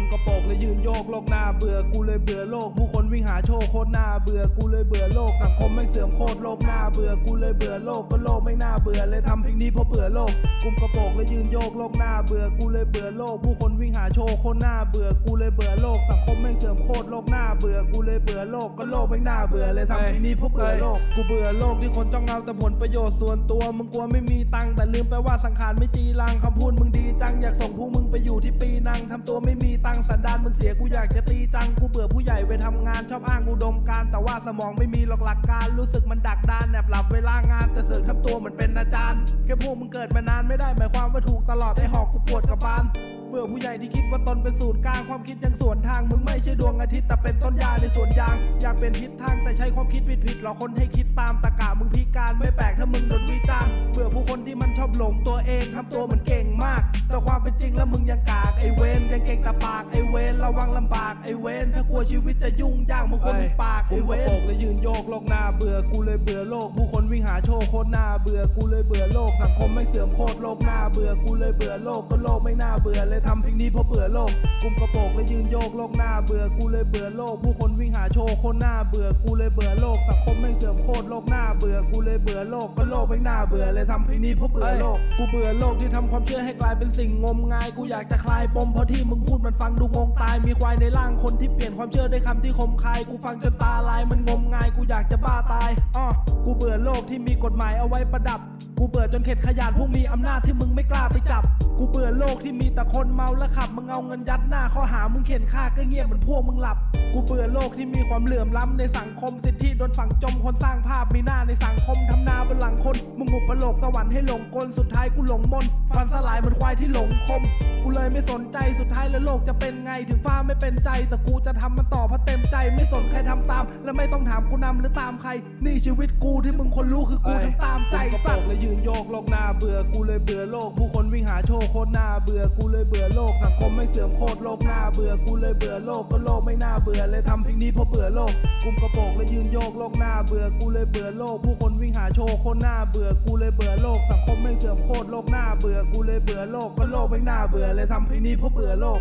และโปกเลยยืนโยกโลกหน้าเบื่อกูเลยเบื่อโลก ผู้คนวิ่งหาโชคโคตรหน้าเบื่อกูเลยเบื่อโลกสังคมไม่เสื่อมโคตรโลกหน้าเบื่อกูเลยเบื่อโลกก็โลกไม่น่าเบื่อเลยทำเพลงนี้เพราะเบื่อโลกกุมกระโปรงและยืนโยกโลกหน้าเบื่อกูเลยเบื่อโลก ผู้คนวิ่งหาโชคโคตรหน้าเบื่อกูเลยเบื่อโลกสังคมไม่เสื่อมโคตรโลกหน้าเบื่อกูเลยเบื่อโลกก็โลกไม่น่าเบื่อเลยทำเพลงนี้เพราะเบื่อโลกกูเบื่อโลกที่คนจ้องเอาแต่ผลประโยชน์ส่วนตัวมึงกลัวไม่มีตังค์แต่ลืมไปว่าสังขารไม่จีรังคำพูดมึงดีจังอยากส่งพวกมึงไปอยู่ที่ปีนังทำตัวไม่มีตั้งสันดานมึงเสียกูอยากจะตีจังกูเบื่อผู้ใหญ่ไปทำงานชอบอ้างอุดมการแต่ว่าสมองไม่มีหรอกหลักการรู้สึกมันดักดานแอบหลับเวลางานแต่เสือกทำตัวเหมือนเป็นอาจารย์แค่พวกมึงเกิดมานานไม่ได้หมายความว่าถูกตลอดให้หอกกูปวดกับบานเบื่อผู้ใหญ่ที่คิดว่าตนเป็นศูนย์กลางความคิดยังสวนทางมึงไม่ใช่ดวงอาทิตย์แต่เป็นต้นยาในสวนยาง อยากเป็นทิศทางแต่ใช้ความคิดผิดๆหลอกคนให้คิดตามตะกะมึงพิการไม่แปลกถ้ามึงโดนวิจารณ์เบื่อผู้คนที่มันชอบหลงตัวเองทำตัวเหมือนเก เป็นจริงแล้วมึงยังกากไอเวนยังเก่งแต่ปากไอเวนระวังลำบากไอเวนถ้ากลัวชีวิตจะยุ่งยากมึงคนมีปากไอเวนและยืนโยกโลกหน้าเบื่อกูเลยเบื่อโลกผู้คนวิ่งหาโชคโคตรหน้าเบื่อกูเลยเบื่อโลกสังคมไม่เสื่อมโคตรโลกหน้าเบื่อกูเลยเบื่อโลกก็โลกไม่น่าเบื่อเลยทำเพลงนี้เพราะเบื่อโลกกุมกระโปรงและ ยืนโยกโลกหน้าเบื่อกูเลยเบื่อโลก ผู้คนวิ่งหาโชคโคตรหน้าเบื่อกูเลยเบื่อโลกสังคมไม่เสื่อมโคตรโลกหน้าเบื่อกูเลยเบื่อโลกก็โลกไม่หน่าเบื่อเลยทำเพลงนี้เพราะเบื่อโลกกูเบื่อโลกที่ทำความเชื่อให้กลายเป็นสิ่งงมงายกูอยากจะคลายปมเพราะที่มึงพูดมันฟังดูงงตายมีควายในร่างคนที่เปลี่ยนความเชื่อด้วยคำที่คมคายกูฟังจนตาลายมันงมงายกูอยากจะบ้าตายอ้อกูเบื่อโลกที่มีกฎหมายเอาไว้ประดับ กูเบื่อจนเข็ดขยาดผู้มีอำนาจที่มึงไม่กล้าไปจับ กูเบื่อโลกที่มีแต่คนเมาและขับมึงเอาเงินยัดหน้าข้อหามึงเข็นฆ่าก็เงียบเหมือนพวกมึงหลับ กูเบื่อโลกที่มีความเหลื่อมล้ำในสังคมสิทธิโดนฝังจมคนสร้างภาพมีหน้าในสังคมทำนาบนหลังคน มึงอุปโลกสวรรค์ให้หลงกลสุดท้ายกูหลงมนฟันสลายเหมือนควายที่หลงคม กูเลยไม่สนใจสุดท้ายแล้วโลกจะเป็นไงถึงฟ้าไม่เป็นใจ แต่กูจะทำมันต่อเพราะเต็มใจไม่สนใครทำตาม และไม่ต้องถามกูนำหรือตามใคร นี่ชีวิตกูที่มึงคนรู้คือกูทำตามใจสัตว์และยืนโยกโลกหน้าเบื่อกูเลยเบื่อโลกผู้คนวิ่งหาโชคโคตรหน้าเบื่อกูเลยเบื่อโลกสังคมไม่เสื่อมโคตรโลกหน้าเบื่อกูเลยเบื่อโลกก็โลกไม่น่าเบื่อเลยทำเพลงนี้เพราะเบื่อโลกกุมกระโปรงและยืนโยกโลกหน้าเบื่อกูเลยเบื่อโลก ผู้คนวิ่งหาโชคโคตรหน้าเบื่อกูเลยเบื่อโลกสังคมไม่เสื่อมโคตรโลกหน้าเบื่อกูเลยเบื่อโลกก็โลกไม่น่าเบื่อเลยทำเพลงนี้เพราะเบื่อโลก